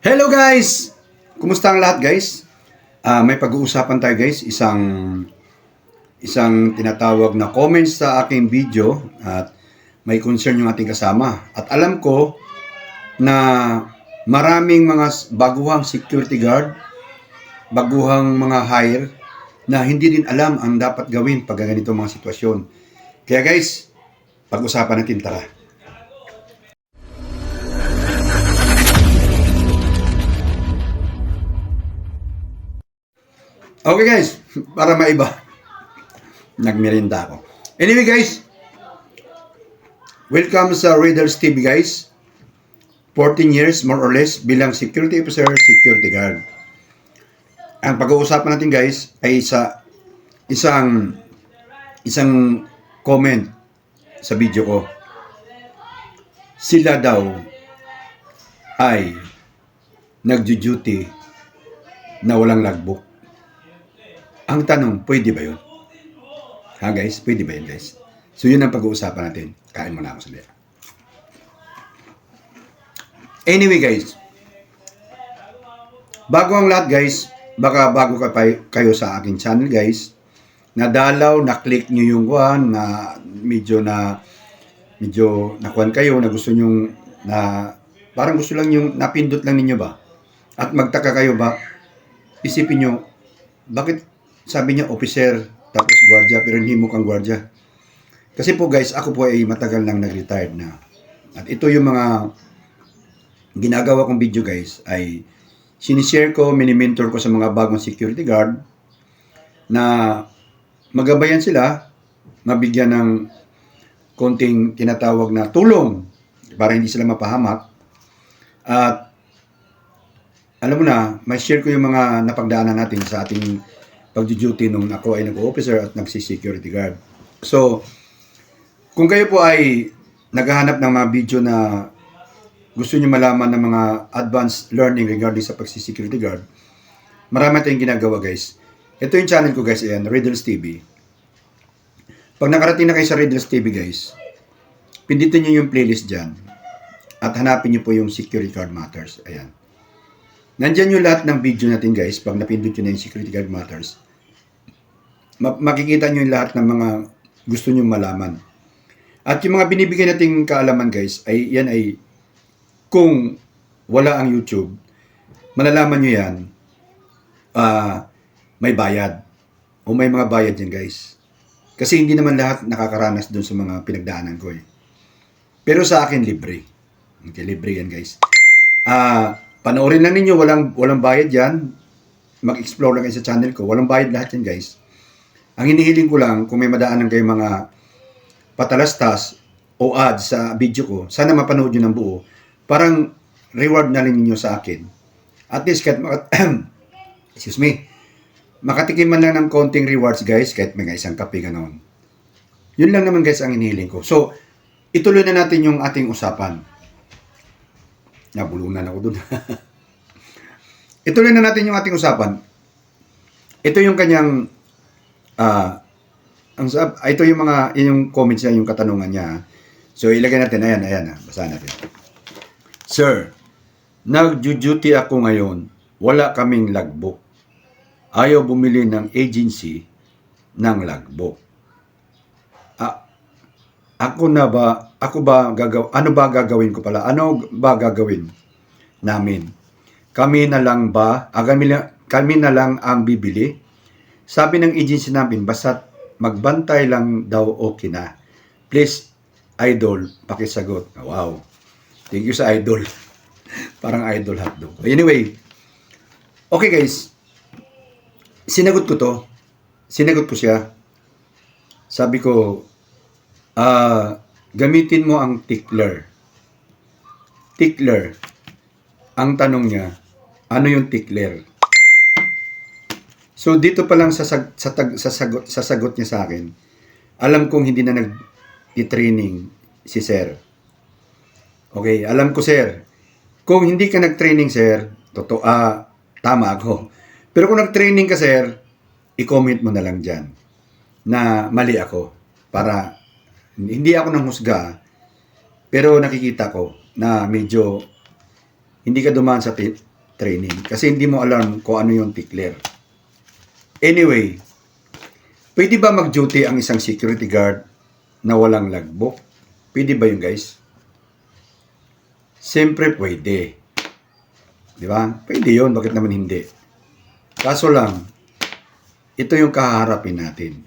Hello guys! Kumusta ang lahat guys? Ah, may pag-uusapan tayo guys, isang isang tinatawag na comments sa aking video at may concern yung ating kasama. At alam ko na maraming mga baguhang security guard, baguhang mga hire na hindi din alam ang dapat gawin pag ganito mga sitwasyon. Kaya guys, pag-usapan natin tara. Okay guys, para maiba. Nagmerinda ako. Anyway guys, welcome sa Raiders TV guys. 14 years more or less bilang security officer, security guard. Ang pag-uusapan natin guys ay sa isang isang comment sa video ko. Sila daw ay nagjo-duty na walang logbook. Ang tanong, pwede ba yun? Ha guys? Pwede ba yun guys? So yun ang pag-uusapan natin. Kain muna ako sa Anyway guys, bago ang lahat guys, baka bago ka pa, kayo sa aking channel guys, nadalaw, na-click nyo yung kuhan, na medyo na medyo nakuhan kayo, na gusto nyo na parang gusto lang yung napindot lang ninyo ba? At magtaka kayo ba? Isipin nyo, bakit sabi niya officer tapos gwardiya pero hindi mukhang gwardiya. Kasi po guys, ako po ay matagal nang nag-retired na. At ito yung mga ginagawa kong video guys ay sinishare ko, mini-mentor ko sa mga bagong security guard na magabayan sila, mabigyan ng konting tinatawag na tulong para hindi sila mapahamak. At alam mo na, may share ko yung mga napagdaanan natin sa ating pag-duty nung ako ay nag-officer at nagsi-security guard. So, kung kayo po ay naghahanap ng mga video na gusto niyo malaman ng mga advanced learning regarding sa pagsi-security guard, marami tayong ginagawa guys. Ito yung channel ko guys, ayan, Riddles TV. Pag nakarating na kayo sa Riddles TV guys, pindutin niyo yung playlist dyan at hanapin niyo po yung Security Guard Matters. Ayan. Nandyan yung lahat ng video natin guys, pag napindot nyo na yung Security Guard Matters. Ma- makikita nyo yung lahat ng mga gusto nyo malaman. At yung mga binibigay nating kaalaman guys, ay yan ay kung wala ang YouTube, malalaman nyo yan, ah, may bayad. O may mga bayad yan guys. Kasi hindi naman lahat nakakaranas doon sa mga pinagdaanan ko eh. Pero sa akin, libre. Okay, libre yan guys. Ah, panoorin lang ninyo, walang, walang bayad yan. Mag-explore lang kayo sa channel ko. Walang bayad lahat yan guys. Ang hinihiling ko lang, kung may madaanan kayo mga patalastas o ads sa video ko, sana mapanood nyo ng buo. Parang reward na rin ninyo sa akin. At least, kahit, makat- excuse me, makatikim man lang ng konting rewards guys, kahit may isang kape ganon. Yun lang naman guys ang hinihiling ko. So, ituloy na natin yung ating usapan. Nabulunan ako dun. ituloy na natin yung ating usapan. Ito yung kanyang ah ang sab ito yung mga yun yung comments niya, yung katanungan niya. So ilagay natin ayan, ayan, ah, basahin natin. Sir, nag-duty ako ngayon. Wala kaming logbook. Ayaw bumili ng agency ng logbook. Ako na ba, ako ba gagaw, ano ba gagawin ko pala? Ano ba gagawin namin? Kami na lang ba, ah, kami, na- kami na lang ang bibili? Sabi ng agency namin, basta magbantay lang daw okay na. Please, idol, pakisagot. Wow. Thank you sa idol. Parang idol hotdog. Anyway, okay guys. Sinagot ko to. Sinagot ko siya. Sabi ko, ah, gamitin mo ang tickler. Tickler. Ang tanong niya, ano yung tickler? So dito pa lang sa sag, sa, tag, sa sagot sa sagot niya sa akin, alam kong hindi na nag-training si Sir. Okay, alam ko Sir. Kung hindi ka nag-training Sir, totoo ah, tama ako. Pero kung nag-training ka Sir, i-comment mo na lang diyan na mali ako para hindi ako nang husga pero nakikita ko na medyo hindi ka dumaan sa training kasi hindi mo alam kung ano yung tickler. Anyway, pwede ba mag-duty ang isang security guard na walang logbook? Pwede ba yun guys? Siyempre pwede. Di ba? Pwede yun. Bakit naman hindi? Kaso lang, ito yung kaharapin natin.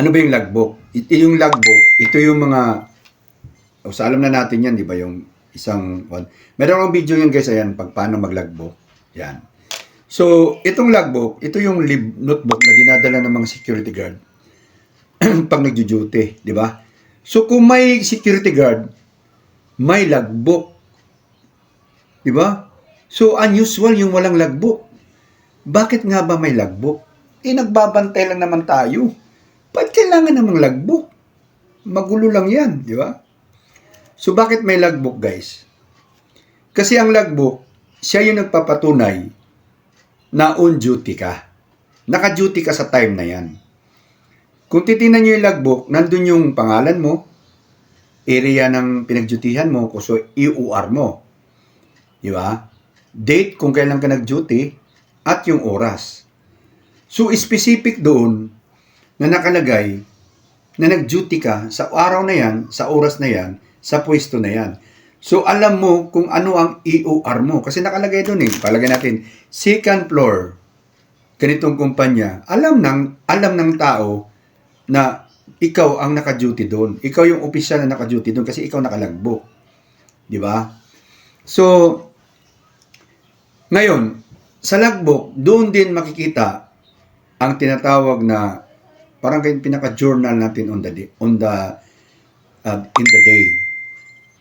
Ano ba yung logbook? Ito yung logbook, ito yung mga o sa alam na natin yan, di ba, yung isang one. Meron akong video yun guys, ayan, pag paano mag-logbook. Yan. So, itong logbook, ito yung notebook na dinadala ng mga security guard pag nagjo-duty, di ba? So, kung may security guard, may logbook. Di ba? So, unusual yung walang logbook. Bakit nga ba may logbook? Eh, nagbabantay lang naman tayo. Ba't kailangan namang logbook? Magulo lang yan, di ba? So, bakit may logbook, guys? Kasi ang logbook, siya yung nagpapatunay na on duty ka. Naka-duty ka sa time na yan. Kung titingnan nyo yung logbook, nandun yung pangalan mo, area ng pinagdutihan mo, so EUR mo. Di ba? Date kung kailan ka nag-duty, at yung oras. So, specific doon na nakalagay na nag-duty ka sa araw na yan, sa oras na yan, sa pwesto na yan. So, alam mo kung ano ang EOR mo. Kasi nakalagay doon eh. Palagay natin, second floor, ganitong kumpanya. Alam ng, alam ng tao na ikaw ang naka-duty doon. Ikaw yung opisyal na naka-duty doon kasi ikaw nakalagbo. Di ba? So, ngayon, sa logbook, doon din makikita ang tinatawag na parang kayong pinaka-journal natin on the day, on the uh, in the day.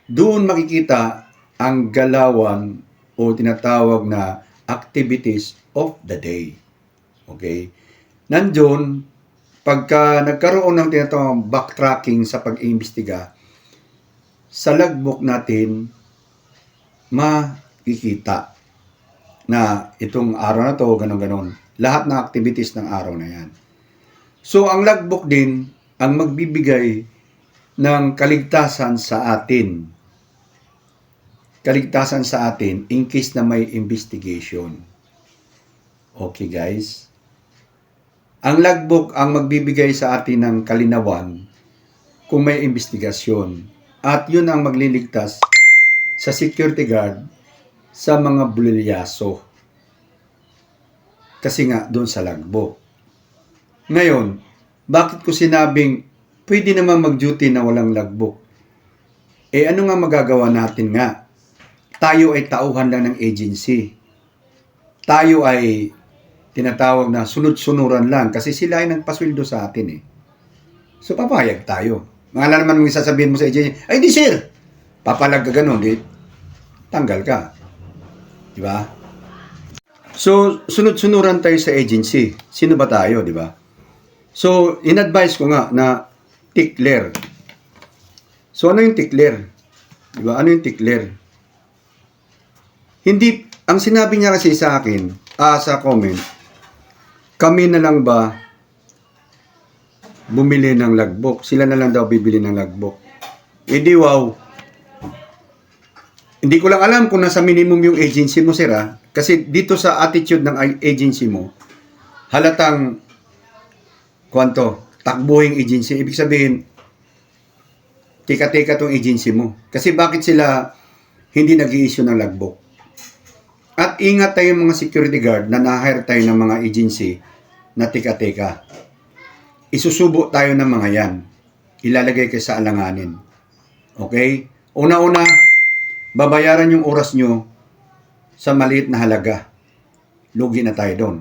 Doon makikita ang galawan o tinatawag na activities of the day. Okay? Nandun, pagka nagkaroon ng tinatawag backtracking sa pag-iimbestiga, sa logbook natin, makikita na itong araw na to, ganon-ganon. Lahat ng activities ng araw na yan. So, ang logbook din ang magbibigay ng kaligtasan sa atin. Kaligtasan sa atin in case na may investigation. Okay, guys? Ang logbook ang magbibigay sa atin ng kalinawan kung may investigasyon. At yun ang magliligtas sa security guard sa mga bulilyaso. Kasi nga, doon sa logbook. Ngayon, bakit ko sinabing pwede naman mag-duty na walang logbook? Eh ano nga magagawa natin nga? Tayo ay tauhan lang ng agency. Tayo ay tinatawag na sunod-sunuran lang kasi sila ay nagpasweldo sa atin eh. So papayag tayo. Mga naman mong sasabihin mo sa agency, ay di sir, papalag ka ganun, di, tanggal ka. Di ba? So, sunod-sunuran tayo sa agency. Sino ba tayo, di ba? So, in-advise ko nga na tickler. So, ano yung tickler? Di ba? Ano yung tickler? Hindi, ang sinabi niya kasi sa akin, ah, sa comment, kami na lang ba bumili ng logbook? Sila na lang daw bibili ng logbook. Eh di wow. Hindi ko lang alam kung nasa minimum yung agency mo, sir, ah. Kasi dito sa attitude ng agency mo, halatang kwanto, takbuhing agency. Ibig sabihin, tika-tika tong agency mo. Kasi bakit sila hindi nag issue ng logbook? At ingat tayo mga security guard na na-hire tayo ng mga agency na tika-tika. Isusubo tayo ng mga yan. Ilalagay kayo sa alanganin. Okay? Una-una, babayaran yung oras nyo sa maliit na halaga. Lugi na tayo doon.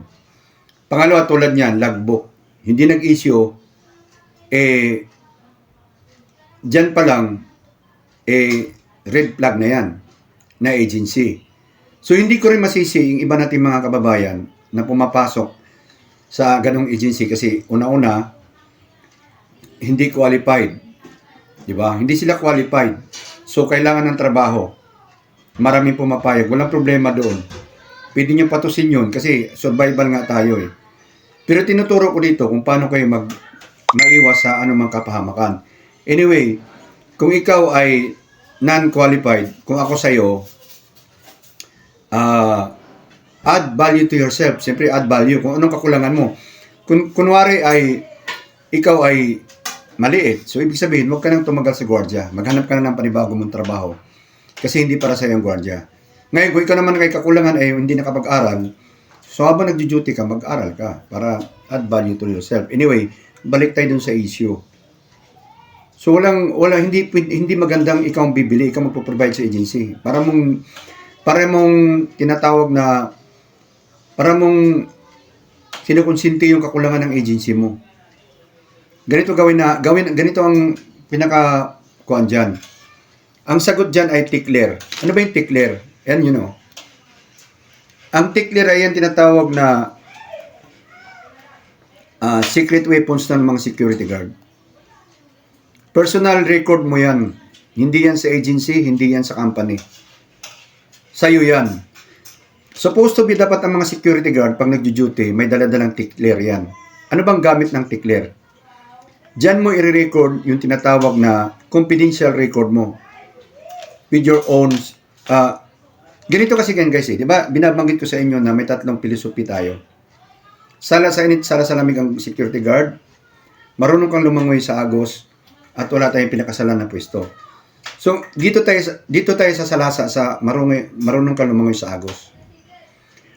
Pangalawa, tulad niyan, logbook. Hindi nag-issue, eh, dyan pa lang, eh, red flag na yan, na agency. So, hindi ko rin masisi yung iba nating mga kababayan na pumapasok sa ganong agency kasi una-una, hindi qualified. Di ba? Hindi sila qualified. So, kailangan ng trabaho. Maraming pumapayag. Walang problema doon. Pwede nyo patusin yun kasi survival nga tayo eh. Pero tinuturo ko dito kung paano kayo mag maiwas sa anumang kapahamakan. Anyway, kung ikaw ay non-qualified, kung ako sa'yo, add value to yourself. Siyempre, add value. Kung anong kakulangan mo. Kun kunwari ay ikaw ay maliit. So, ibig sabihin, huwag ka nang tumagal sa gwardiya. Maghanap ka na ng panibago mong trabaho. Kasi hindi para sa iyong gwardiya. Ngayon, kung ikaw naman kay kakulangan ay hindi nakapag-aral, so habang nagjo-duty ka, mag-aral ka para add value to yourself. Anyway, balik tayo dun sa issue. So walang wala hindi hindi magandang ikaw ang bibili, ikaw magpo-provide sa agency. Para mong para mong tinatawag na para mong kinukonsinti yung kakulangan ng agency mo. Ganito gawin na gawin ganito ang pinaka kuan diyan. Ang sagot diyan ay tickler. Ano ba yung tickler? Yan you know. Ang tickler ay yan tinatawag na ah, secret weapons ng mga security guard. Personal record mo yan. Hindi yan sa agency, hindi yan sa company. Sa'yo yan. Supposed to be dapat ang mga security guard pag nagjo-duty, may daladalang tickler yan. Ano bang gamit ng tickler? Diyan mo i-record yung tinatawag na confidential record mo with your own ah, ganito kasi gan guys eh, di ba? Binabanggit ko sa inyo na may tatlong philosophy tayo. Sala sa init, sala sa lamig ang security guard. Marunong kang lumangoy sa agos at wala tayong pinakasalan na pwesto. So, dito tayo dito tayo sa salasa sa marunong marunong kang lumangoy sa agos.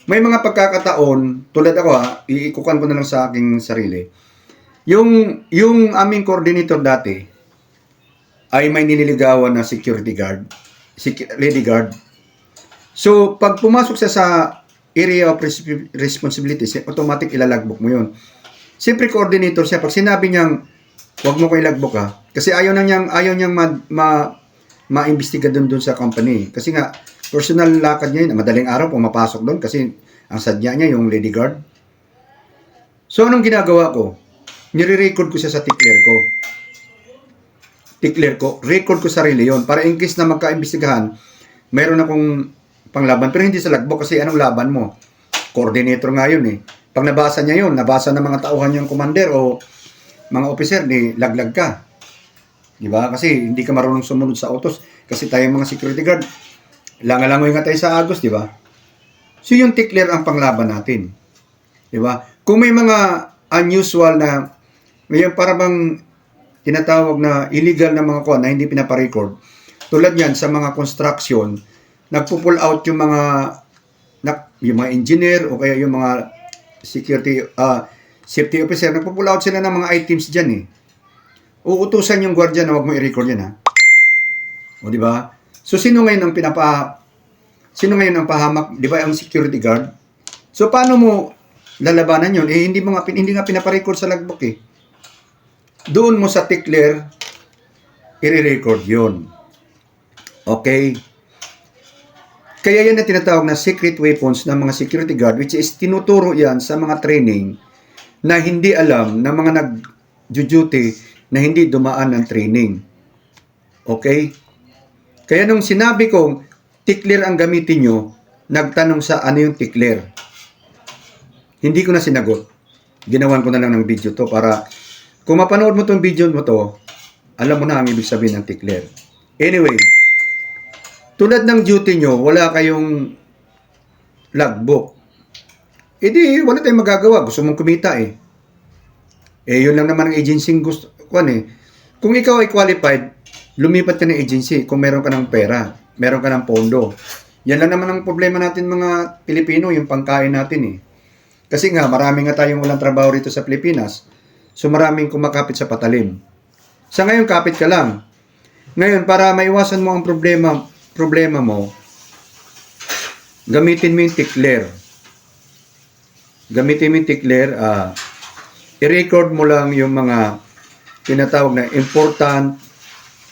May mga pagkakataon, tulad ako ha, iikukan ko na lang sa aking sarili. Yung yung aming coordinator dati ay may nililigawan na security guard, sec- lady guard. So, pag pumasok siya sa area of res- responsibilities, automatic ilalagbok mo yun. Siyempre, coordinator siya. Pag sinabi niyang, huwag mo ko ilagbok ha, kasi ayaw na niyang, ayaw niyang ma, ma, maimbestiga doon doon sa company. Kasi nga, personal lakad niya yun. Madaling araw pumapasok doon kasi ang sadya niya yung lady guard. So, anong ginagawa ko? Nire-record ko siya sa tickler ko. Tickler ko. Record ko sarili yon Para in case na magka-imbestigahan, mayroon akong panglaban. Pero hindi sa lagbok kasi anong laban mo? Coordinator nga yun eh. Pag nabasa niya yun, nabasa ng mga tauhan niyang commander o mga officer, di laglag ka. Di ba? Kasi hindi ka marunong sumunod sa autos. Kasi tayo mga security guard, langalangoy nga tayo sa agos, di ba? So yung tickler ang panglaban natin. Di ba? Kung may mga unusual na, ngayon para bang tinatawag na illegal na mga kuha na hindi pinaparecord, tulad yan sa mga construction, nagpo-pull out yung mga na, yung mga engineer o kaya yung mga security ah safety officer, nagpo-pull out sila ng mga items diyan eh. Uutusan yung gwardiya na wag mo i-record yan ha. O di ba? So sino ngayon ang pinapa Sino ngayon ang pahamak? Di ba ang security guard? So paano mo lalabanan yun? Eh hindi mo nga hindi nga pinaparecord sa logbook eh. Doon mo sa tickler i-record yun. Okay? Kaya yan ang tinatawag na secret weapons ng mga security guard which is tinuturo yan sa mga training na hindi alam ng mga nag-duty na hindi dumaan ng training. Okay? Kaya nung sinabi kong tickler ang gamitin nyo, nagtanong sa ano yung tickler. Hindi ko na sinagot. Ginawan ko na lang ng video to para kung mapanood mo tong video mo to, alam mo na ang ibig sabihin ng tickler. Anyway, tulad ng duty nyo, wala kayong logbook. E di, wala tayong magagawa. Gusto mong kumita eh. Eh, yun lang naman ang agency gusto. Kwan eh. Kung ikaw ay qualified, lumipat ka ng agency kung meron ka ng pera, meron ka ng pondo. Yan lang naman ang problema natin mga Pilipino, yung pangkain natin eh. Kasi nga, marami nga tayong walang trabaho rito sa Pilipinas. So maraming kumakapit sa patalim. Sa ngayon, kapit ka lang. Ngayon, para maiwasan mo ang problema, problema mo, gamitin mo yung tickler. Gamitin mo yung tickler, ah, i-record mo lang yung mga tinatawag na important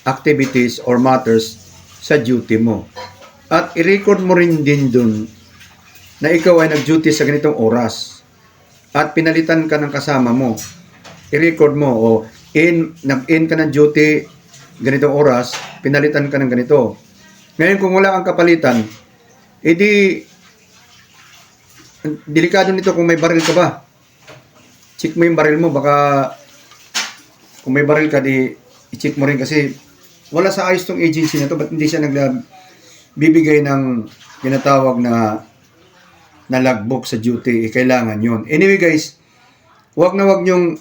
activities or matters sa duty mo. At i-record mo rin din dun na ikaw ay nag-duty sa ganitong oras at pinalitan ka ng kasama mo. I-record mo o in, nag-in ka ng duty ganitong oras, pinalitan ka ng ganito. Ngayon kung wala kang kapalitan, edi delikado nito kung may baril ka ba. Check mo yung baril mo, baka kung may baril ka, di i-check mo rin kasi wala sa ayos tong agency na to, ba't hindi siya nagbibigay ng tinatawag na na logbook sa duty, eh, kailangan yun. Anyway guys, wag na wag nyong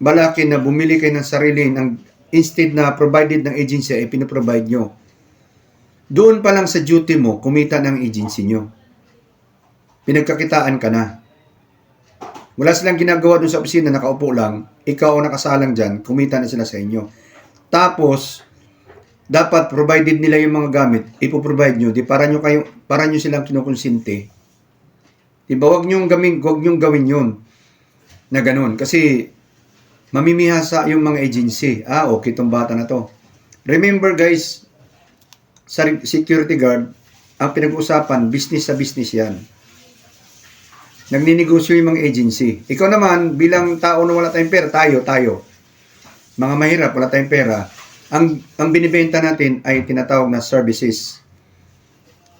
balakin na bumili kayo ng sarili ng instead na provided ng agency ay pinoprovide nyo. Doon pa lang sa duty mo, kumita ng agency nyo. Pinagkakitaan ka na. Wala silang ginagawa doon sa opisina, nakaupo lang, ikaw ang nakasalang dyan, kumita na sila sa inyo. Tapos, dapat provided nila yung mga gamit, ipoprovide nyo, di para nyo, kayo, para nyo silang kinukonsinti. Di ba, wag nyo gawin, wag nyo gawin yun na ganun. Kasi, mamimihasa yung mga agency. Ah, okay, itong bata na to. Remember guys, security guard, ang pinag-uusapan, business sa business yan. Nagninegosyo yung mga agency. Ikaw naman, bilang tao na wala tayong pera, tayo, tayo. Mga mahirap, wala tayong pera. Ang, ang binibenta natin ay tinatawag na services.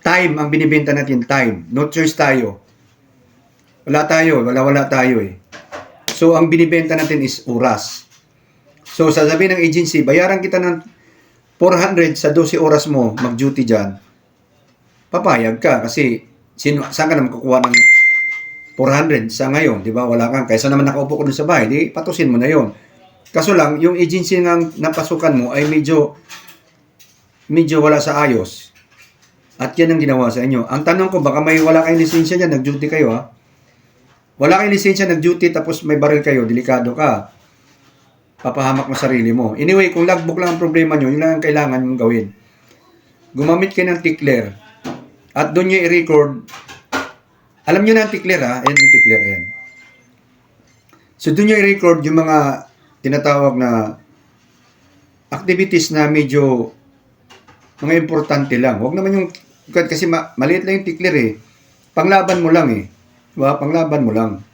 Time, ang binibenta natin, time. No choice tayo. Wala tayo, wala-wala tayo eh. So, ang binibenta natin is oras. So, sasabihin ng agency, bayaran kita ng 400 sa 12 oras mo mag-duty dyan. Papayag ka kasi sino, saan ka naman kukuha ng 400 sa ngayon, di ba? Wala kang, kaysa naman nakaupo ko dun sa bahay, di patusin mo na yon. Kaso lang, yung agency ng napasukan mo ay medyo medyo wala sa ayos. At yan ang ginawa sa inyo. Ang tanong ko, baka may wala kayong lisensya dyan, nag-duty kayo ha? Wala kayong lisensya, nag-duty, tapos may baril kayo, delikado ka. Papahamak mo sarili mo. Anyway, kung logbook lang ang problema nyo, yun lang ang kailangan mong gawin. Gumamit kayo ng tickler. At doon nyo i-record alam nyo na ang tikler ha? Ayan yung tikler, ayan. So, doon nyo i-record yung mga tinatawag na activities na medyo mga importante lang. Huwag naman yung, kasi ma, maliit lang yung tikler eh. Panglaban mo lang eh. Diba? Panglaban mo lang.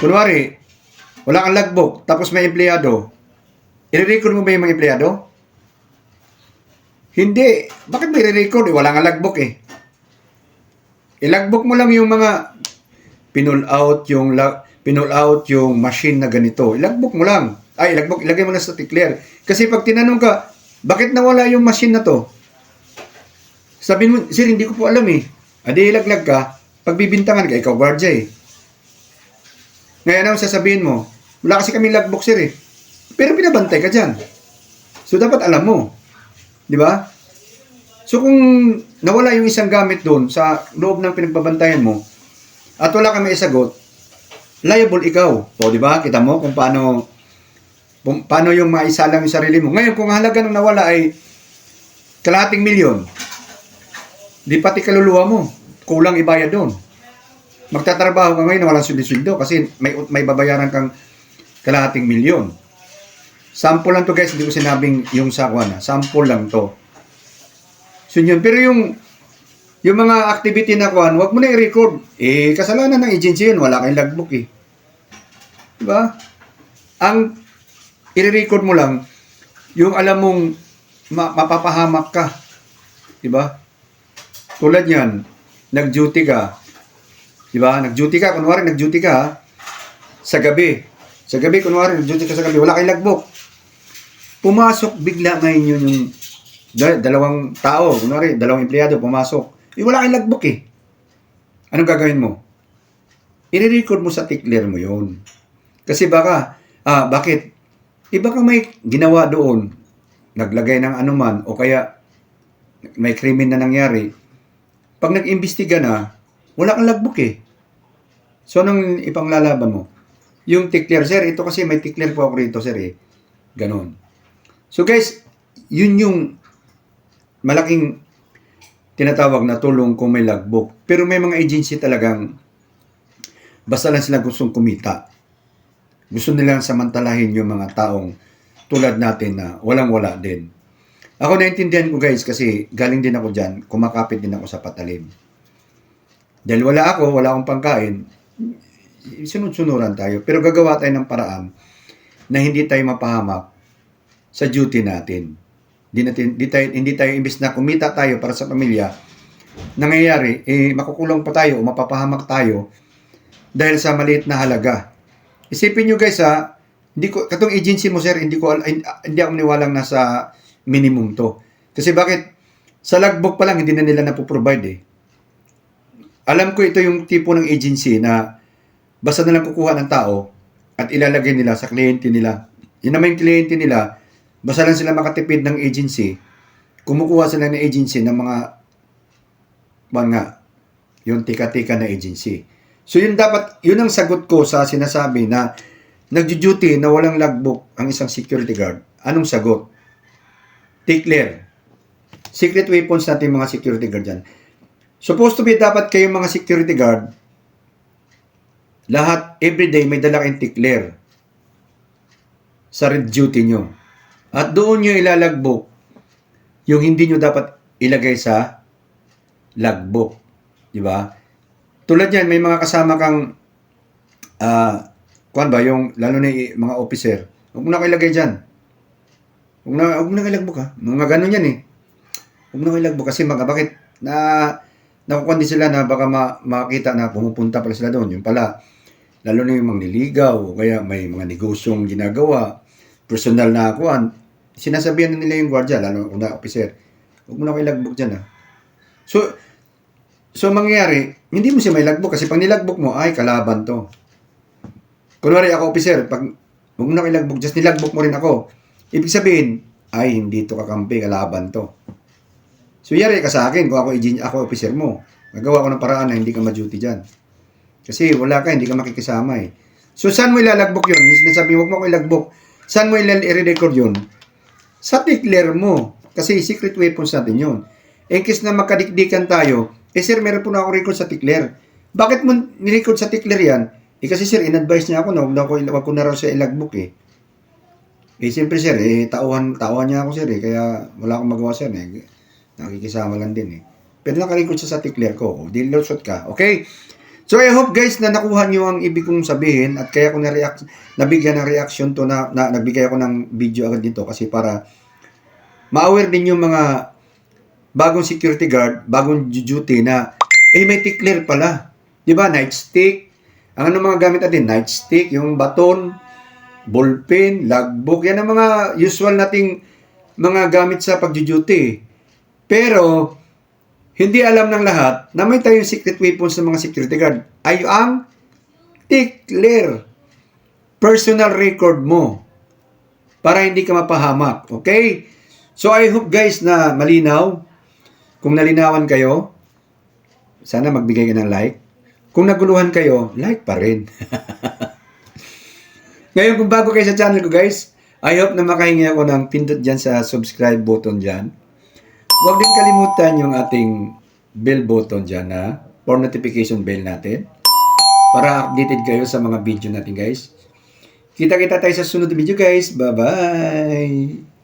Kunwari, wala kang logbook, tapos may empleyado. I-record mo ba yung mga empleyado? Hindi. Bakit may re-record? Eh, wala kang logbook eh. Ilagbook mo lang yung mga pinull out yung pinull out yung machine na ganito. Ilagbook mo lang. Ay, ilagbook, ilagay mo na sa tikler. Kasi pag tinanong ka, bakit nawala yung machine na to? Sabihin mo, sir, hindi ko po alam eh. Adi, ilaglag ka, pagbibintangan ka, ikaw guardia eh. Ngayon, ano sasabihin mo? Wala kasi kami logbook, sir eh. Pero pinabantay ka dyan. So, dapat alam mo. Di ba? So kung nawala yung isang gamit doon sa loob ng pinagbabantayan mo at wala may isagot, liable ikaw. O di ba? Kita mo kung paano kung paano yung maisalang yung sarili mo. Ngayon kung halaga ng nawala ay kalahating milyon, di pati kaluluwa mo, kulang ibayad doon. Magtatrabaho ka ngayon walang sundi-sundo kasi may, may babayaran kang kalahating milyon. Sample lang to guys, hindi ko sinabing yung sa na. Sample lang to. So yun. Pero yung yung mga activity na kuhan, wag mo na i-record. Eh, kasalanan ng agency yun. Wala kayong logbook eh. Diba? Ang i-record mo lang, yung alam mong ma- mapapahamak ka. Diba? Tulad yan, nag-duty ka. Diba? Nag-duty ka, kunwari nag-duty ka sa gabi. Sa gabi, kunwari nag-duty ka sa gabi, wala kayong logbook. Pumasok bigla ngayon yun yung Dal- dalawang tao, kunwari, dalawang empleyado pumasok. Eh, wala kang logbook eh. Anong gagawin mo? I-record mo sa tickler mo yon. Kasi baka, ah, bakit? Eh, baka may ginawa doon, naglagay ng anuman, o kaya may krimen na nangyari. Pag nag-imbestiga na, wala kang logbook eh. So, anong ipanglalaban mo? Yung tickler, sir, ito kasi may tickler po ako rito, sir eh. Ganon. So guys, yun yung malaking tinatawag na tulong kung may logbook. Pero may mga agency talagang basta lang sila gustong kumita. Gusto nilang samantalahin yung mga taong tulad natin na walang-wala din. Ako naintindihan ko guys kasi galing din ako dyan, kumakapit din ako sa patalim. Dahil wala ako, wala akong pangkain, sunod-sunuran tayo. Pero gagawa tayo ng paraan na hindi tayo mapahamak sa duty natin. Hindi, natin, hindi, tayo, hindi tayo, imbis na kumita tayo para sa pamilya, nangyayari, eh, makukulong pa tayo o mapapahamak tayo dahil sa maliit na halaga. Isipin nyo guys ha, hindi ko, katong agency mo sir, hindi ko, hindi ako niwalang nasa minimum to. Kasi bakit? Sa logbook pa lang, hindi na nila napoprovide eh. alam ko ito yung tipo ng agency na basta na lang kukuha ng tao at ilalagay nila sa kliyente nila. Yun naman yung kliyente nila, basta lang sila makatipid ng agency, kumukuha sila ng agency ng mga mga yung tika-tika na agency. So yun dapat, yun ang sagot ko sa sinasabi na nagjo-duty na walang logbook ang isang security guard. Anong sagot? Declare. Secret weapons natin mga security guard dyan. Supposed to be dapat kayo mga security guard, lahat, everyday may dala kayong declare sa red duty nyo. At doon nyo ilalagbook yung hindi nyo dapat ilagay sa logbook. Di ba? Tulad yan, may mga kasama kang ah, kuan ba, yung lalo na yung mga officer. Huwag mo na kayo ilagay dyan. Huwag na, huwag mo na kayo logbook ha. Mga ganun yan eh. Huwag mo na kayo kasi mga bakit na nakukuha din sila na baka ma, makita na pumupunta pala sila doon. Yung pala, lalo na yung mga niligaw o kaya may mga negosyong ginagawa, personal na kuan, sinasabihan na nila yung gwardiya, lalo na officer, huwag mo na kayo logbook dyan ha. So, so mangyayari, hindi mo siya may logbook kasi pag nilagbook mo, ay kalaban to. Kunwari ako officer, pag huwag mo na kayo logbook, just nilagbook mo rin ako. Ibig sabihin, ay hindi to kakampi, kalaban to. So, yari ka sa akin kung ako, ako officer mo. Nagawa ko ng paraan na hindi ka ma-duty dyan. Kasi wala ka, hindi ka makikisama eh. So, saan mo ilalagbok yun? Yung sinasabi, huwag mo ko ilagbok. Saan mo i-record yun? Sa declare mo. Kasi secret weapons natin yun. In case na magkadikdikan tayo, eh sir, meron po na ako record sa declare. Bakit mo nirecord sa declare yan? Eh kasi sir, in-advise niya ako na huwag na, ako, huwag ko na raw siya ilagbok eh. Eh siyempre sir, eh tauhan, tauhan niya ako sir eh. Kaya wala akong magawa sir eh. Nakikisama lang din eh. Pero nakarecord siya sa declare ko. O, di lusot ka. Okay? So I hope guys na nakuha niyo ang ibig kong sabihin at kaya ko na react nabigyan ng reaction to na, na nagbigay ako ng video agad dito kasi para ma-aware din yung mga bagong security guard, bagong duty na eh may declare pala. 'Di ba? Nightstick. Ang ano mga gamit natin? Nightstick, yung baton, ballpen, logbook. Yan ang mga usual nating mga gamit sa pagjuduty. Pero, hindi alam ng lahat na may tayong secret weapons ng mga security guard ay ang declare personal record mo para hindi ka mapahamak. Okay? So I hope guys na malinaw. Kung nalinawan kayo, sana magbigay ka ng like. Kung naguluhan kayo, like pa rin. Ngayon kung bago kayo sa channel ko guys, I hope na makahingi ako ng pindot dyan sa subscribe button dyan. Huwag din kalimutan yung ating bell button dyan na for notification bell natin para updated kayo sa mga video natin guys. Kita-kita tayo sa sunod na video guys. Bye-bye!